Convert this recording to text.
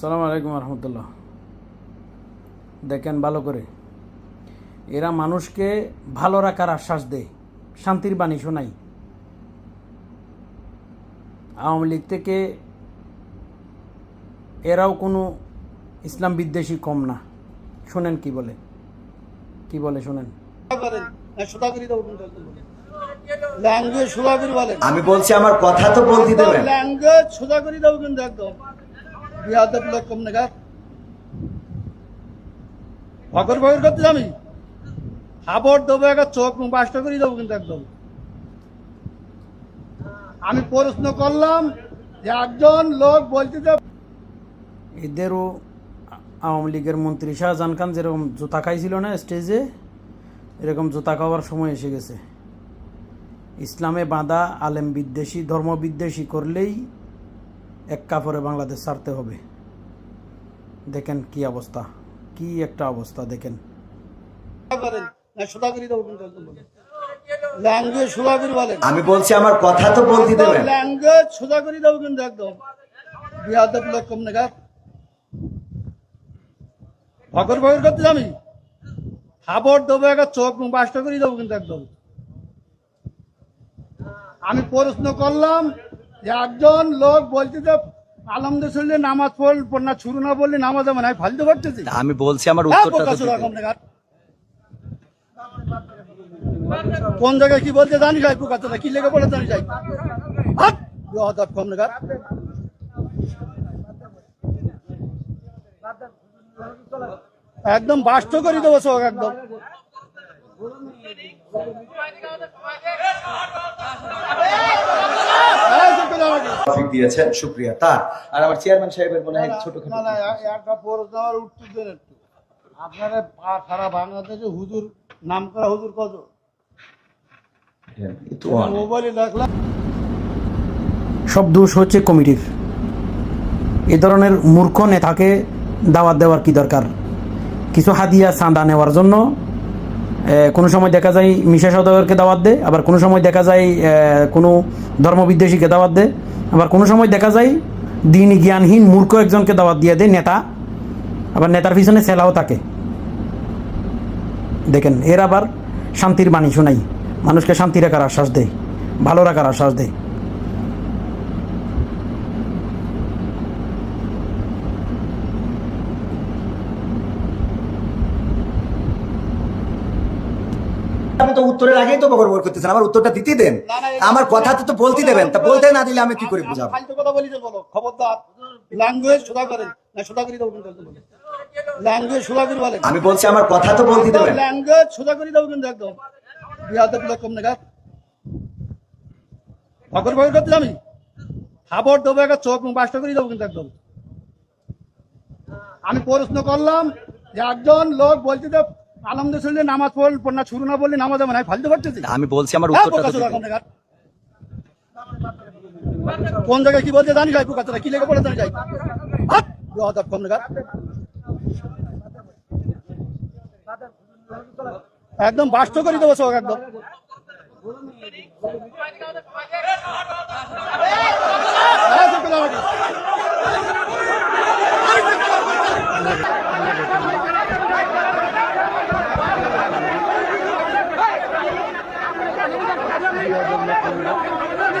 সালাম আলাইকুম রহমতুল্লাহ। দেখেন ভালো করে। এরা মানুষকে ভালো রাখার আশ্বাস দেয় শান্তির বাণী শোনাই আওয়ামী লীগ থেকে এরাও কোনো ইসলাম বিদ্বেষী কম না। শোনেন কি বলে? কি বলে শোনেন? আমি বলছি আমার কথা তো বলতে দেবেন। ল্যাঙ্গুয়েজ সুদাগরি দেবো কিন্তু একদম। বিয়াদব লোক কম নাগা। ভগর ভগর করতে আমি হাবর দেবো একটা চোখ মুখ বাসটা করে দেবো কিন্তু একদম। আমি প্রশ্ন করলাম যে একজন লোক বলতে যে এদেরও আওয়ামী লীগের মন্ত্রী শাহজাহান খান যেরকম জুতা খাইছিল না স্টেজে, এরকম জুতা খাওয়ার সময় এসে গেছে। ইসলামে বাঁধা আলেম বিদ্বেষী ধর্ম বিদ্বেষী করলেই এক কাপড়ে বাংলাদেশ ছাড়তে হবে। দেখেন কি অবস্থা কি একটা অবস্থা দেখেন। আমি বলছি আমার কথা তো বলতে দেবেন। ল্যাঙ্গুয়েজ সোজা করে দেবো কিন্তু একদম বিয়াদব লোক কম নাগা ভগর ভগর করতে আমি হাবর দেবো একটা চোখ মুখ বাসটা করে দেবো কিন্তু একদম। আমি প্রশ্ন করলাম যে একজন লোক বলছে যে নামাজ পড় না শুরু না বললে নামাজ হবে না আমি ফালতু করতেছি আমি বলছি আমার হ্যাঁ, উত্তরটা। কোন জায়গায় কি বলতে জানি যাই পোকা কি লেগে পড়ে জানি যাই! কম। একদম বাস্ত করে দেবো সব একদম টপিক দিয়েছেন শুক্রিয়া। তার আর আমার চেয়ারম্যান সাহেবের মনে হয় ছোট না, না, এ- একটা প্রশ্ন আমার উত্তর দেন একটু। আপনারা সারা বাংলাদেশে হুজুর নাম করা হুজুর কত? মোবাইলে দেখলাম। সব দোষ হচ্ছে কমিটির। এ ধরনের মূর্খ নেতাকে দাওয়াত দেওয়ার কি দরকার? কিছু হাদিয়া চাঁদা নেওয়ার জন্য কোনো সময় দেখা যায় মিশা সদাগরকে দাওয়াত দেয় আবার কোনো সময় দেখা যায় কোনো ধর্মবিদ্বেষীকে দাওয়াত দেয়। আবার কোনো সময় দেখা যায়, দিন জ্ঞানহীন মূর্খ একজনকে দাওয়াত দিয়ে দেয় নেতা, আবার নেতার পিছনে সেলাও থাকে। দেখেন, এর আবার শান্তির বাণী শোনাই। মানুষকে শান্তি রাখার আশ্বাস দেয় ভালো রাখার আশ্বাস দেয়। তো উত্তরের আগেই তো বকর বকর করতেছেন আমার উত্তরটা দিতে দেন। আমার কথা তো বলতে দেবেন তা বলতে না দিলে আমি কি করে বুঝাবো? কথা বলি বলো খবরদার। ল্যাঙ্গুয়েজ সোজা করেন না সোজা করে দেবো ল্যাঙ্গুয়েজ সোজা করে বলেন আমি বলছি আমার কথা তো বলতে দেবেন। ল্যাঙ্গুয়েজ সোজা করে কিন্তু একদম। করতে আমি হাবর দেবো একটা চোখ বাসটা করে দেবো কিন্তু একদম। আমি প্রশ্ন করলাম যে একজন লোক বলছে যে আলমদুল্লাহ নামাজ পড় না শুরু না বললে নামাজ হবে না ফালতু করতেছি আমি বলছি আমার হ্যাঁ, উত্তরটা। কোন জায়গায় কি বলতে জানি যাই পোকা কি লেগে পড়ে জানি যাই কম। একদম বাস্ত করে দেবো সব একদম এই যে পেলে আমাকে। হ্যাঁ, কি হয়েছে, কি হয়েছে? আমার বড় বড় হ্যাঁ? কে? এই কে রে? হ্যাঁ? ভালো language বলি না। ভালো language বলি না। হ্যাঁ? ভালো language বলি